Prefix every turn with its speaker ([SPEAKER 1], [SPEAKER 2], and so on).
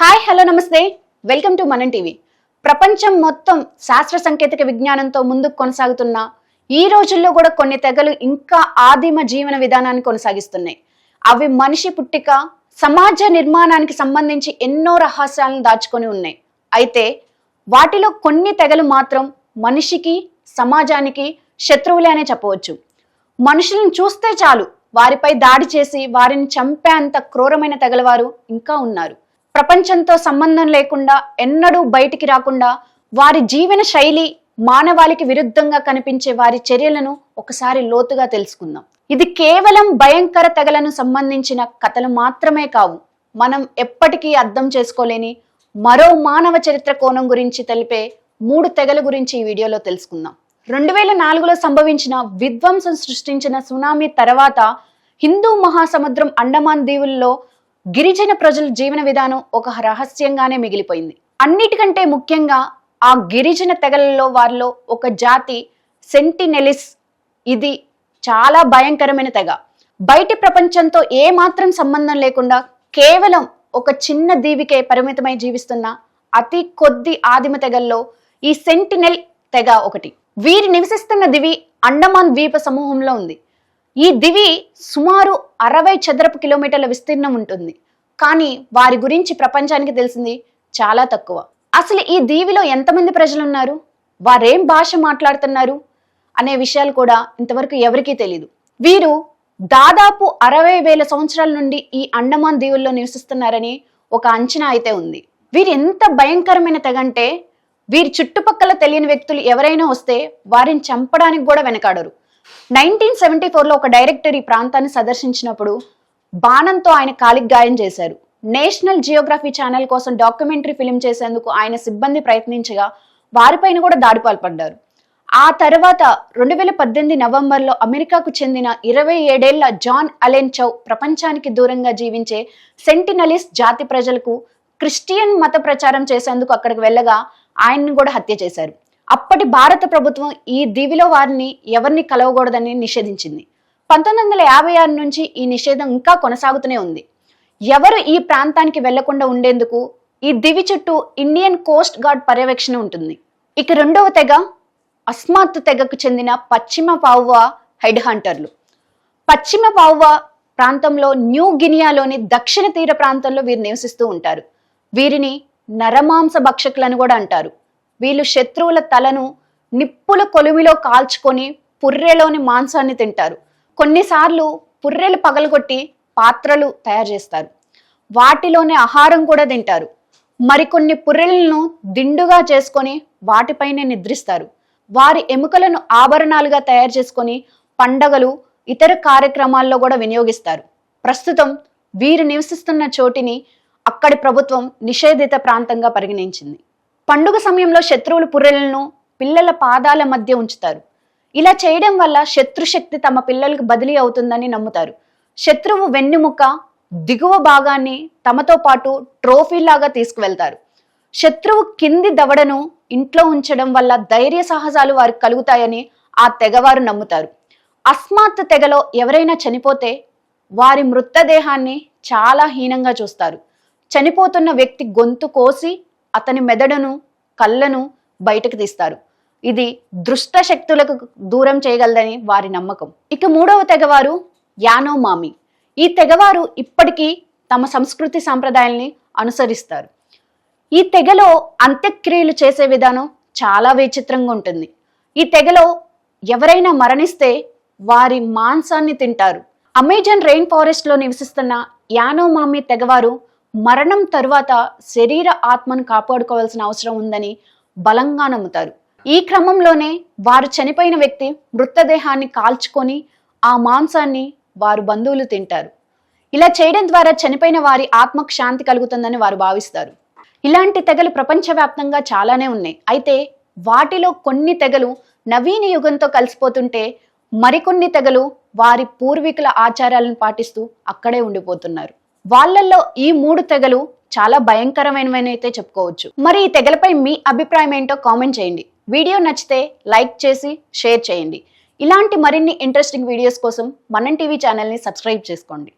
[SPEAKER 1] Hi hello నమస్తే. Welcome to మనం TV. ప్రపంచం మొత్తం శాస్త్ర సాంకేతిక విజ్ఞానంతో ముందుకు కొనసాగుతున్న ఈ రోజుల్లో కూడా కొన్ని తెగలు ఇంకా ఆదిమ జీవన విధానాన్ని కొనసాగిస్తున్నాయి. అవి మనిషి పుట్టిక సమాజ నిర్మాణానికి సంబంధించి ఎన్నో రహస్యాలను దాచుకొని ఉన్నాయి. అయితే వాటిలో కొన్ని తెగలు మాత్రం మనిషికి సమాజానికి శత్రువులే అనే చెప్పవచ్చు. మనుషులను చూస్తే చాలు వారిపై దాడి చేసి వారిని చంపేంత క్రూరమైన తెగలవారు ఇంకా ఉన్నారు. ప్రపంచంతో సంబంధం లేకుండా ఎన్నడూ బయటికి రాకుండా వారి జీవన శైలి మానవాళికి విరుద్ధంగా కనిపించే వారి చర్యలను ఒకసారి లోతుగా తెలుసుకుందాం. ఇది కేవలం భయంకర తెగలను సంబంధించిన కథలు మాత్రమే కావు. మనం ఎప్పటికీ అర్థం చేసుకోలేని మరో మానవ చరిత్ర కోణం గురించి తెలిపే మూడు తెగల గురించి ఈ వీడియోలో తెలుసుకుందాం. రెండు వేల నాలుగులో సంభవించిన విధ్వంసం సృష్టించిన సునామీ తర్వాత హిందూ మహాసముద్రం అండమాన్ దీవుల్లో గిరిజన ప్రజల జీవన విధానం ఒక రహస్యంగానే మిగిలిపోయింది. అన్నిటికంటే ముఖ్యంగా ఆ గిరిజన తెగలలో వారిలో ఒక జాతి సెంటినెలిస్. ఇది చాలా భయంకరమైన తెగ. బయటి ప్రపంచంతో ఏమాత్రం సంబంధం లేకుండా కేవలం ఒక చిన్న దీవికే పరిమితమై జీవిస్తున్న అతి కొద్ది ఆదిమ తెగల్లో ఈ సెంటినెల్ తెగ ఒకటి. వీరి నివసిస్తున్న దివి అండమాన్ ద్వీప సమూహంలో ఉంది. ఈ దివి సుమారు అరవై చదరపు కిలోమీటర్ల విస్తీర్ణం ఉంటుంది. కానీ వారి గురించి ప్రపంచానికి తెలిసింది చాలా తక్కువ. అసలు ఈ దీవిలో ఎంతమంది ప్రజలు ఉన్నారు వారేం భాష మాట్లాడుతున్నారు? అనే విషయాలు కూడా ఇంతవరకు ఎవరికీ తెలియదు వీరు దాదాపు అరవై వేల సంవత్సరాల నుండి ఈ అండమాన్ దీవుల్లో నివసిస్తున్నారని ఒక అంచనా అయితే ఉంది. వీరు ఎంత భయంకరమైన తెగంటే వీరి చుట్టుపక్కల తెలియని వ్యక్తులు ఎవరైనా వస్తే వారిని చంపడానికి కూడా వెనకాడరు. నైన్టీన్ సెవెంటీ ఫోర్లో ఒక డైరెక్టర్ ఈ ప్రాంతాన్ని సందర్శించినప్పుడు బాణంతో ఆయన కాలికి గాయం చేశారు. నేషనల్ జియోగ్రఫీ ఛానల్ కోసం డాక్యుమెంటరీ ఫిలిం చేసేందుకు ఆయన సిబ్బంది ప్రయత్నించగా వారిపైన కూడా దాడి పాల్పడ్డారు. ఆ తర్వాత రెండు వేల పద్దెనిమిది నవంబర్లో అమెరికాకు చెందిన ఇరవై ఏడేళ్ళ జాన్ అలెన్ చౌ ప్రపంచానికి దూరంగా జీవించే సెంటినలిస్ జాతి ప్రజలకు క్రిస్టియన్ మత ప్రచారం చేసేందుకు అక్కడికి వెళ్ళగా ఆయన్ని కూడా హత్య చేశారు. అప్పటి భారత ప్రభుత్వం ఈ దీవిలో వారిని ఎవరిని కలవకూడదని నిషేధించింది. పంతొమ్మిది వందల యాభై ఆరు నుంచి ఈ నిషేధం ఇంకా కొనసాగుతూనే ఉంది. ఎవరు ఈ ప్రాంతానికి వెళ్ళకుండా ఉండేందుకు ఈ దివి చుట్టూ ఇండియన్ కోస్ట్ గార్డ్ పర్యవేక్షణ ఉంటుంది. ఇక రెండవ తెగ అస్మాత్తు తెగకు చెందిన పశ్చిమ పావువా హెడ్ హంటర్లు పశ్చిమ పావువా ప్రాంతంలో న్యూ గినియాలోని దక్షిణ తీర ప్రాంతంలో వీరు నివసిస్తూ ఉంటారు. వీరిని నరమాంస భక్షకులను కూడా అంటారు. వీళ్ళు శత్రువుల తలను నిప్పుల కొలుమిలో కాల్చుకొని పుర్రెలోని మాంసాన్ని తింటారు. కొన్నిసార్లు పుర్రెలు పగలగొట్టి పాత్రలు తయారు చేస్తారు. వాటిలోనే ఆహారం కూడా తింటారు. మరికొన్ని పుర్రెలను దిండుగా చేసుకొని వాటిపైనే నిద్రిస్తారు. వారి ఎముకలను ఆభరణాలుగా తయారు చేసుకొని పండగలు ఇతర కార్యక్రమాల్లో కూడా వినియోగిస్తారు. ప్రస్తుతం వీరు నివసిస్తున్న చోటిని అక్కడి ప్రభుత్వం నిషేధిత ప్రాంతంగా పరిగణించింది. పండుగ సమయంలో శత్రువుల పుర్రెలను పిల్లల పాదాల మధ్య ఉంచుతారు. ఇలా చేయడం వల్ల శత్రుశక్తి తమ పిల్లలకు బదిలీ అవుతుందని నమ్ముతారు. శత్రువు వెన్నెముక దిగువ భాగాన్ని తమతో పాటు ట్రోఫీలాగా తీసుకువెళ్తారు. శత్రువు కింది దవడను ఇంట్లో ఉంచడం వల్ల ధైర్య సాహసాలు వారికి కలుగుతాయని ఆ తెగవారు నమ్ముతారు. అస్మాత్ తెగలో ఎవరైనా చనిపోతే వారి మృతదేహాన్ని చాలా హీనంగా చూస్తారు. చనిపోతున్న వ్యక్తి గొంతు కోసి అతని మెదడును కళ్ళను బయటకు తీస్తారు. ఇది దృష్ట శక్తులకు దూరం చేయగలదని వారి నమ్మకం. ఇక మూడవ తెగవారు యానోమామి ఈ తెగవారు ఇప్పటికీ తమ సంస్కృతి సాంప్రదాయాల్ని అనుసరిస్తారు. ఈ తెగలో అంత్యక్రియలు చేసే విధానం చాలా విచిత్రంగా ఉంటుంది. ఈ తెగలో ఎవరైనా మరణిస్తే వారి మాంసాన్ని తింటారు. అమెజాన్ రెయిన్ ఫారెస్ట్లో నివసిస్తున్న యానోమామి తెగవారు మరణం తరువాత శరీర ఆత్మను కాపాడుకోవాల్సిన అవసరం ఉందని బలంగా నమ్ముతారు. ఈ క్రమంలోనే వారు చనిపోయిన వ్యక్తి మృతదేహాన్ని కాల్చుకొని ఆ మాంసాన్ని వారు బంధువులు తింటారు. ఇలా చేయడం ద్వారా చనిపోయిన వారి ఆత్మకు శాంతి కలుగుతుందని వారు భావిస్తారు. ఇలాంటి తెగలు ప్రపంచవ్యాప్తంగా చాలానే ఉన్నాయి. అయితే వాటిలో కొన్ని తెగలు నవీన యుగంతో కలిసిపోతుంటే మరికొన్ని తెగలు వారి పూర్వీకుల ఆచారాలను పాటిస్తూ అక్కడే ఉండిపోతున్నారు. వాళ్ళల్లో ఈ మూడు తెగలు చాలా భయంకరమైనవని అయితే చెప్పుకోవచ్చు. మరి ఈ తెగలపై మీ అభిప్రాయం ఏంటో కామెంట్ చేయండి. వీడియో నచ్చితే లైక్ చేసి షేర్ చేయండి. ఇలాంటి మరిన్ని ఇంట్రెస్టింగ్ వీడియోస్ కోసం మనం టీవీ ఛానల్ని సబ్స్క్రైబ్ చేసుకోండి.